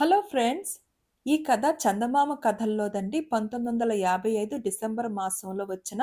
Hello friends ఈ కథ చందమామ కథల్లోదండి. పంతొమ్మిది వందల యాభై ఐదు డిసెంబర్ మాసంలో వచ్చిన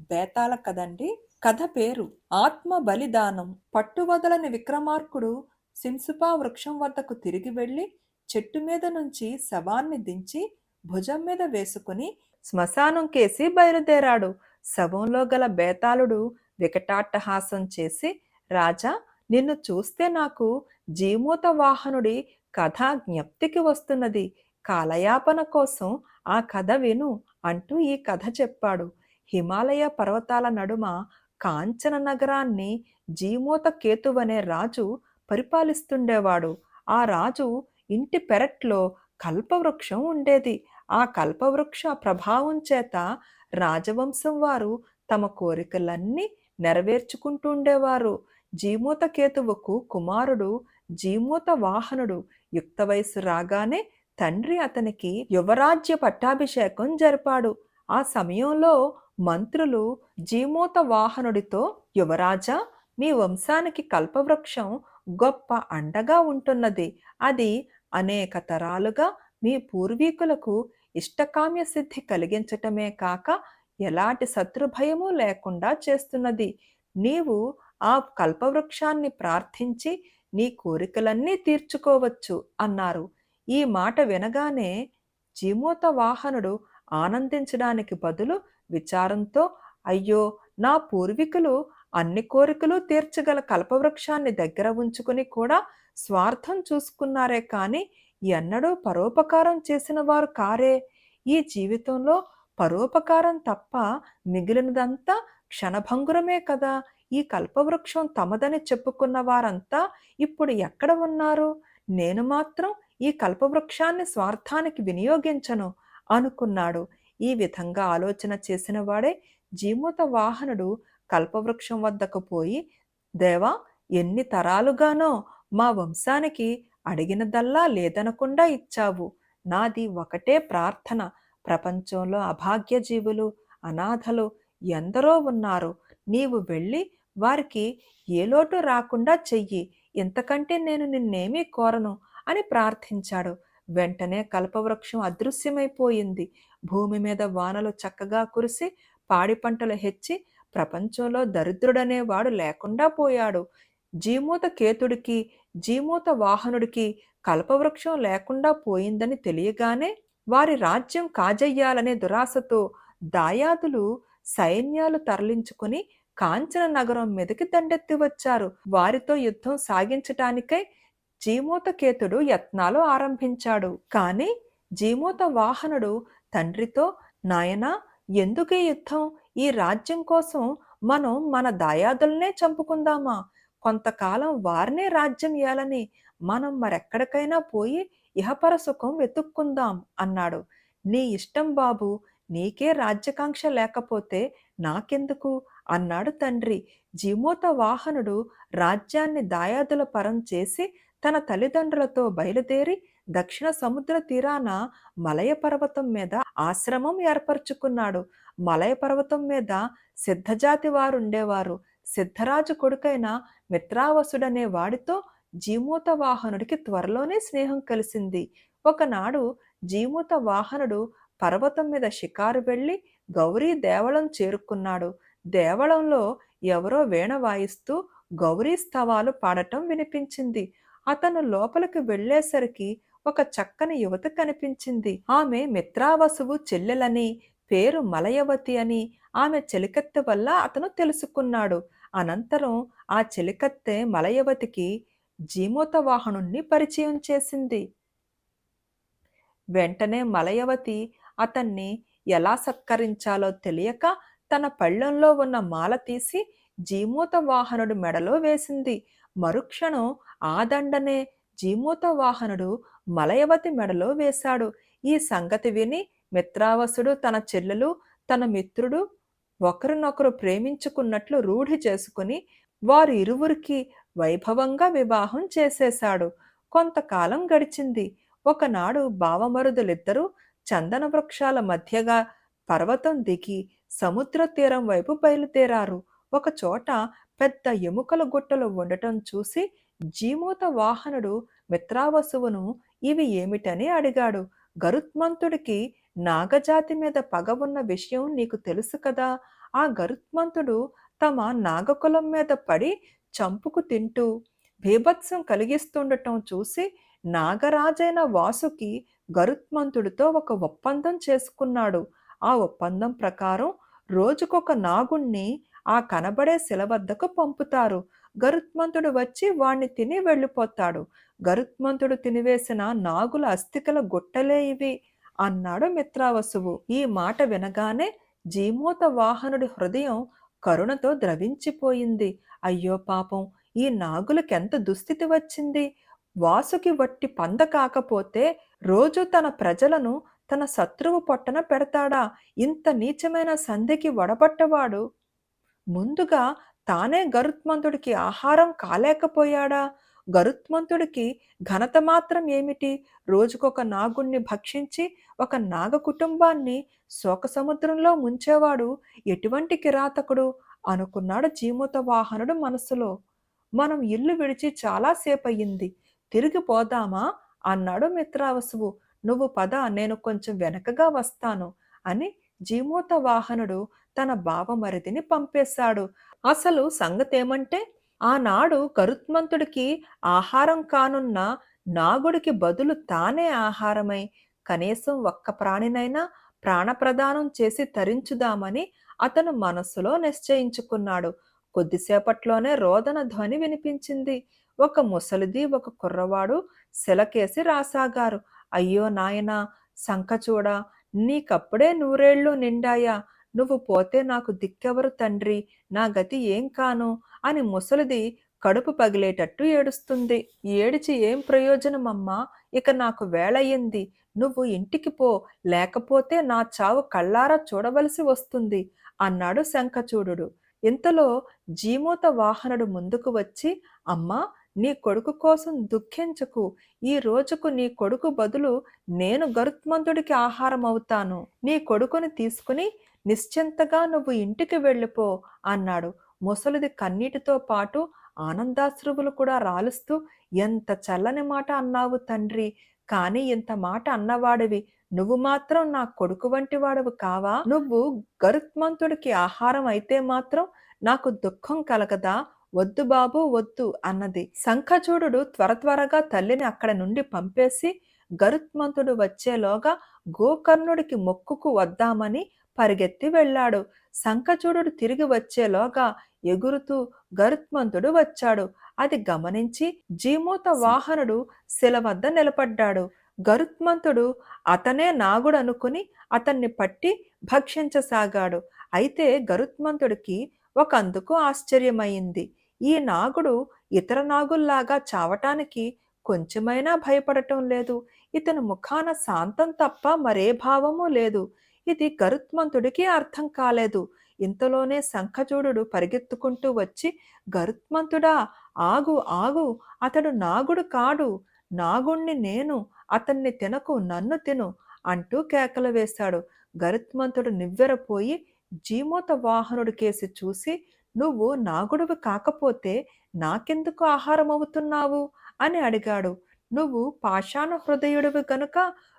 బేతాళ కథ అండి కథ పేరు ఆత్మ బలిదానం పట్టువదలని విక్రమార్కుడు సింసుపా వృక్షం వద్దకు తిరిగి వెళ్ళి చెట్టు మీద నుంచి శవాన్ని దించి భుజం మీద వేసుకుని శ్మశానం కేసి బయలుదేరాడు. శవంలో గల బేతాళుడు వికటాట్టహాసం చేసి రాజా నిన్ను చూస్తే నాకు జీమూత వాహనుడి కథ జ్ఞప్తికి వస్తున్నది. కాలయాపన కోసం ఆ కథ విను అంటూ ఈ కథ చెప్పాడు. హిమాలయ పర్వతాల నడుమ కాంచన నగరాన్ని జీమూత కేతువనే రాజు పరిపాలిస్తుండేవాడు. ఆ రాజు ఇంటి పెరట్లో కల్పవృక్షం ఉండేది. ఆ కల్పవృక్ష ప్రభావం చేత రాజవంశం వారు తమ కోరికలన్నీ నెరవేర్చుకుంటూ ఉండేవారు. జీమూత కేతువుకు కుమారుడు జీమూత వాహనుడు యుక్త వయసు రాగానే తండ్రి అతనికి యువరాజ్య పట్టాభిషేకం జరిపాడు. ఆ సమయంలో మంత్రులు జీమోత వాహనుడితో యువరాజా మీ వంశానికి కల్పవృక్షం గొప్ప అండగా ఉంటున్నది. అది అనేక తరాలుగా మీ పూర్వీకులకు ఇష్టకామ్య సిద్ధి కలిగించటమే కాక ఎలాంటి శత్రుభయము లేకుండా చేస్తున్నది. నీవు ఆ కల్పవృక్షాన్ని ప్రార్థించి నీ కోరికలన్నీ తీర్చుకోవచ్చు అన్నారు. ఈ మాట వినగానే జీమూత వాహనుడు ఆనందించడానికి బదులు విచారంతో అయ్యో నా పూర్వీకులు అన్ని కోరికలు తీర్చగల కల్పవృక్షాన్ని దగ్గర ఉంచుకుని కూడా స్వార్థం చూసుకున్నారే కానీ ఎన్నడూ పరోపకారం చేసిన వారు కారే. ఈ జీవితంలో పరోపకారం తప్ప మిగిలినదంతా క్షణభంగురమే కదా. ఈ కల్పవృక్షం తమదని చెప్పుకున్న వారంతా ఇప్పుడు ఎక్కడ ఉన్నారు? నేను మాత్రం ఈ కల్పవృక్షాన్ని స్వార్థానికి వినియోగించను అనుకున్నాడు. ఈ విధంగా ఆలోచన చేసిన వాడే జీమూత వాహనుడు కల్పవృక్షం వద్దకు పోయి దేవా ఎన్ని తరాలుగానో మా వంశానికి అడిగినదల్లా లేదనకుండా ఇచ్చావు. నాది ఒకటే ప్రార్థన. ప్రపంచంలో అభాగ్య జీవులు అనాథలు ఎందరో ఉన్నారు. నీవు వెళ్ళి వారికి ఏ లోటు రాకుండా చెయ్యి ఇంతకంటే నేను నిన్నేమీ కోరను అని ప్రార్థించాడు. వెంటనే కల్పవృక్షం అదృశ్యమైపోయింది. భూమి మీద వానలు చక్కగా కురిసి పాడి పంటలు హెచ్చి ప్రపంచంలో దరిద్రుడనేవాడు లేకుండా పోయాడు. జీమూత కేతుడికి జీమూత వాహనుడికి కల్పవృక్షం లేకుండా పోయిందని తెలియగానే వారి రాజ్యం కాజయ్యాలనే దురాశతో దాయాదులు సైన్యాలు తరలించుకుని కాంచన నగరం మీదకి దండెత్తి వచ్చారు. వారితో యుద్ధం సాగించటానికై జీమూతకేతుడు యత్నాలు ఆరంభించాడు. కాని జీమూత వాహనుడు తండ్రితో నాయనా ఎందుకే యుద్ధం? ఈ రాజ్యం కోసం మనం మన దాయాదులనే చంపుకుందామా? కొంతకాలం వారినే రాజ్యం ఏలని మనం మరెక్కడికైనా పోయి ఇహపర సుఖం వెతుక్కుందాం అన్నాడు. నీ ఇష్టం బాబు నీకే రాజ్యకాంక్ష లేకపోతే నాకెందుకు? అన్నాడు తండ్రి. జీమోత వాహనుడు రాజ్యాన్ని దాయాదుల పరం చేసి తన తల్లిదండ్రులతో బయలుదేరి దక్షిణ సముద్ర తీరాన మలయ పర్వతం మీద ఆశ్రమం ఏర్పరచుకున్నాడు. మలయ పర్వతం మీద సిద్ధజాతి వారు ఉండేవారు సిద్ధరాజు కొడుకైన మిత్రావసుడనే వాడితో జీమూత వాహనుడికి త్వరలోనే స్నేహం కలిసింది. ఒకనాడు జీమూత వాహనుడు పర్వతం మీద షికారు వెళ్ళి గౌరీ దేవళం చేరుకున్నాడు. దేవళంలో ఎవరో వీణ వాయిస్తూ గౌరీ స్తవాలు పాడటం వినిపించింది. అతను లోపలికి వెళ్ళేసరికి ఒక చక్కని యువత కనిపించింది. ఆమె మిత్రావసువు చెల్లెలని పేరు మలయవతి అని ఆమె చెలికత్తె వల్ల అతను తెలుసుకున్నాడు. అనంతరం ఆ చెలికత్తె మలయవతికి జీమూతవాహనుణ్ణి పరిచయం చేసింది. వెంటనే మలయవతి అతన్ని ఎలా సత్కరించాలో తెలియక తన పళ్ళెంలో ఉన్న మాల తీసి జీమూత వాహనుడు మెడలో వేసింది. మరుక్షణం ఆ దండనే జీమూత వాహనుడు మలయవతి మెడలో వేశాడు. ఈ సంగతి విని మిత్రావసుడు తన చెల్లెలు తన మిత్రుడు ఒకరినొకరు ప్రేమించుకున్నట్లు రూఢి చేసుకుని వారు ఇరువురికి వైభవంగా వివాహం చేసేశాడు. కొంతకాలం గడిచింది. ఒకనాడు బావమరుదులిద్దరూ చందన వృక్షాల మధ్యగా పర్వతం దిగి సముద్ర తీరం వైపు బయలుదేరారు. ఒక చోట పెద్ద ఎముకల గుట్టలు ఉండటం చూసి జీమూత వాహనుడు మిత్రావసువును ఇవి ఏమిటని అడిగాడు. గరుత్మంతుడికి నాగజాతి మీద పగ ఉన్న విషయం నీకు తెలుసు కదా ఆ గరుత్మంతుడు తమ నాగకులం మీద పడి చంపుకు తింటూ భీభత్సం కలిగిస్తుండటం చూసి నాగరాజైన వాసుకి గరుత్మంతుడితో ఒక ఒప్పందం చేసుకున్నాడు. ఆ ఒప్పందం ప్రకారం రోజుకొక నాగుణ్ణి ఆ కనబడే శిల వద్దకు పంపుతారు. గరుత్మంతుడు వచ్చి వాణ్ణి తిని వెళ్ళిపోతాడు. గరుత్మంతుడు తినివేసిన నాగుల అస్థికల గుట్టలే ఇవి అన్నాడు మిత్రావసువు. ఈ మాట వినగానే జీమూత వాహనుడి హృదయం కరుణతో ద్రవించిపోయింది. అయ్యో పాపం ఈ నాగులకెంత దుస్థితి వచ్చింది? వాసుకి వట్టి పంద కాకపోతే రోజు తన ప్రజలను తన శత్రువు పొట్టన పెడతాడా? ఇంత నీచమైన సంధికి వడపట్టవాడు ముందుగా తానే గరుత్మంతుడికి ఆహారం కాలేకపోయాడా? గరుత్మంతుడికి ఘనత మాత్రం ఏమిటి? రోజుకొక నాగుణ్ణి భక్షించి ఒక నాగ కుటుంబాన్ని శోక సముద్రంలో ముంచేవాడు ఎటువంటి కిరాతకుడు? అనుకున్నాడు జీమూత వాహనుడు మనసులో. మనం ఇల్లు విడిచి చాలాసేపయ్యింది తిరిగి పోదామా? అన్నాడు మిత్రావసువు. నువ్వు పద నేను కొంచెం వెనకగా వస్తాను అని జీమోత వాహనుడు తన బావమరిదిని పంపేశాడు. అసలు సంగతేమంటే ఆనాడు కరుత్మంతుడికి ఆహారం కానున్న నాగుడికి బదులు తానే ఆహారమై కనీసం ఒక్క ప్రాణినైనా ప్రాణప్రదానం చేసి తరించుదామని అతను మనస్సులో నిశ్చయించుకున్నాడు. కొద్దిసేపట్లోనే రోదన ధ్వని వినిపించింది. ఒక ముసలిది ఒక కుర్రవాడు శిలకేసి రాసాగారు. అయ్యో నాయనా సంకచూడ నీకప్పుడే నూరేళ్ళు నిండాయా నువ్వు పోతే నాకు దిక్కెవరు తండ్రి నా గతి ఏం కాను అని ముసలిది కడుపు పగిలేటట్టు ఏడుస్తుంది. ఏడిచి ఏం ప్రయోజనమమ్మా? ఇక నాకు వేళయ్యింది. నువ్వు ఇంటికి పో లేకపోతే నా చావు కళ్ళారా చూడవలసి వస్తుంది అన్నాడు శంఖచూడు ఇంతలో జీమూత వాహనుడు ముందుకు వచ్చి అమ్మా నీ కొడుకు కోసం దుఃఖించకు. ఈ రోజుకు నీ కొడుకు బదులు నేను గరుత్మంతుడికి ఆహారం అవుతాను నీ కొడుకుని తీసుకుని నిశ్చింతగా నువ్వు ఇంటికి వెళ్ళిపో అన్నాడు. ముసలిది కన్నీటితో పాటు ఆనందాశ్రువులు కూడా రాలుస్తూ ఎంత చల్లని మాట అన్నావు తండ్రి. కానీ ఇంత మాట అన్నవాడివి. నువ్వు మాత్రం నా కొడుకు వంటి వాడవు కావా? నువ్వు గరుత్మంతుడికి ఆహారం అయితే మాత్రం నాకు దుఃఖం కలగదా? వద్దు బాబు వద్దు అన్నది. శంఖచూడు త్వర త్వరగా తల్లిని అక్కడ నుండి పంపేసి గరుత్మంతుడు వచ్చేలోగా గోకర్ణుడికి మొక్కుకు వద్దామని పరిగెత్తి వెళ్ళాడు. శంఖచూడు తిరిగి వచ్చేలోగా ఎగురుతూ గరుత్మంతుడు వచ్చాడు. అది గమనించి జీమూత వాహనుడు శిల వద్ద నిలబడ్డాడు. గరుత్మంతుడు అతనే నాగుడు అనుకుని అతన్ని పట్టి భక్షించసాగాడు. అయితే గరుత్మంతుడికి ఒక అందుకు ఆశ్చర్యమైంది. ఈ నాగుడు ఇతర నాగుల్లాగా చావటానికి కొంచెమైనా భయపడటం లేదు. ఇతని ముఖాన శాంతం తప్ప మరే భావము లేదు. ఇది గరుత్మంతుడికి అర్థం కాలేదు. ఇంతలోనే శంఖచూడు పరిగెత్తుకుంటూ వచ్చి గరుత్మంతుడా ఆగు ఆగు అతడు నాగుడు కాడు. నాగుణ్ణి నేను అతన్ని తినకు నన్ను తిను అంటూ కేకలు వేశాడు. గరుత్మంతుడు నివ్వెరపోయి జీమూత వాహనుడి కేసి చూసి నువ్వు నాగుడువి కాకపోతే నాకెందుకు ఆహారం అవుతున్నావు? అని అడిగాడు. నువ్వు పాషాణ హృదయుడివి గనుక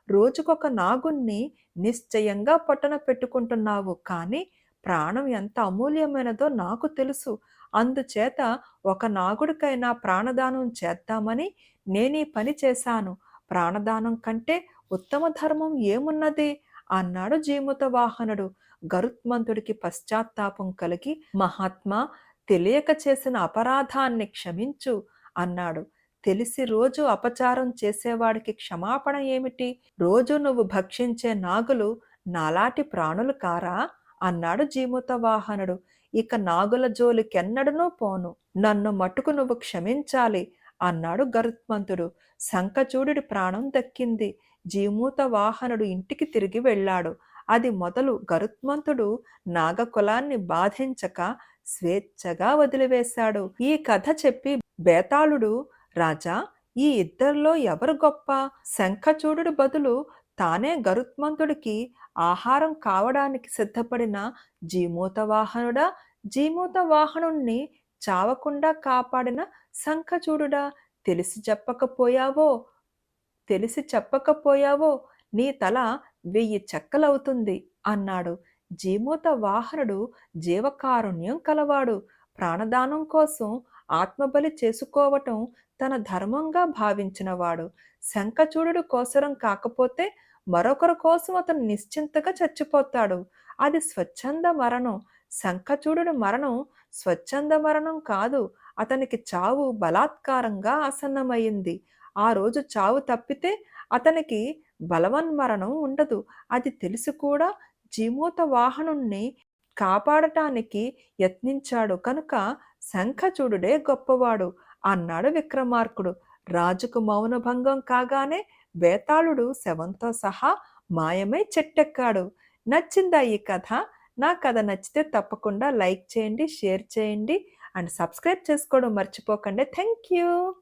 రోజుకొక నాగుణ్ణి నిశ్చయంగా పొట్టన పెట్టుకుంటున్నావు. కానీ ప్రాణం ఎంత అమూల్యమైనదో నాకు తెలుసు. అందుచేత ఒక నాగుడికైనా ప్రాణదానం చేద్దామని నేనీ పని చేశాను. ప్రాణదానం కంటే ఉత్తమ ధర్మం ఏమున్నది? అన్నాడు జీముత వాహనుడు. గరుత్మంతుడికి పశ్చాత్తాపం కలిగి మహాత్మా తెలియక చేసిన అపరాధాన్ని క్షమించు అన్నాడు. తెలిసి రోజు అపచారం చేసేవాడికి క్షమాపణ ఏమిటి? రోజు నువ్వు భక్షించే నాగులు నాలాటి ప్రాణులు కారా? అన్నాడు జీముత వాహనుడు ఇక నాగుల జోలికెన్నడనూ పోను. నన్ను మటుకు నువ్వు క్షమించాలి అన్నాడు గరుత్మంతుడు. శంఖచూడి ప్రాణం దక్కింది. జీమూత వాహనుడు ఇంటికి తిరిగి వెళ్ళాడు. అది మొదలు గరుత్మంతుడు నాగకులాన్ని బాధించక స్వేచ్ఛగా వదిలివేశాడు. ఈ కథ చెప్పి బేతాళుడు రాజా ఈ ఇద్దరిలో ఎవరు గొప్ప? శంఖచూడు బదులు తానే గరుత్మంతుడికి ఆహారం కావడానికి సిద్ధపడిన జీమూతవాహనుడా? జీమూతవాహనుణ్ణి చావకుండా కాపాడిన శంఖచూడుడా? తెలిసి చెప్పకపోయావో? తెలిసి చెప్పకపోయావో? నీ తల వెయ్యి చెక్కలవుతుంది అన్నాడు. జీమూత వాహనుడు జీవకారుణ్యం కలవాడు. ప్రాణదానం కోసం ఆత్మబలి చేసుకోవటం తన ధర్మంగా భావించినవాడు. శంఖచూడు కోసరం కాకపోతే మరొకరి కోసం అతను నిశ్చింతగా చచ్చిపోతాడు. అది స్వచ్ఛంద మరణం. శంఖచూడు మరణం స్వచ్ఛంద మరణం కాదు. అతనికి చావు బలాత్కారంగా ఆసన్నమైంది. ఆ రోజు చావు తప్పితే అతనికి బలవన్మరణం ఉండదు. అది తెలిసి కూడా జీమూత వాహనుణ్ణి కాపాడటానికి యత్నించాడు. కనుక శంఖచూడుడే గొప్పవాడు అన్నాడు విక్రమార్కుడు. రాజుకు మౌనభంగం కాగానే బేతాళుడు శవంతో సహా మాయమై చెట్టెక్కాడు. నచ్చిందా ఈ కథ? నా కథ నచ్చితే తప్పకుండా లైక్ చేయండి షేర్ చేయండి. అండ్ సబ్స్క్రైబ్ చేసుకోవడం మర్చిపోకండి. Thank you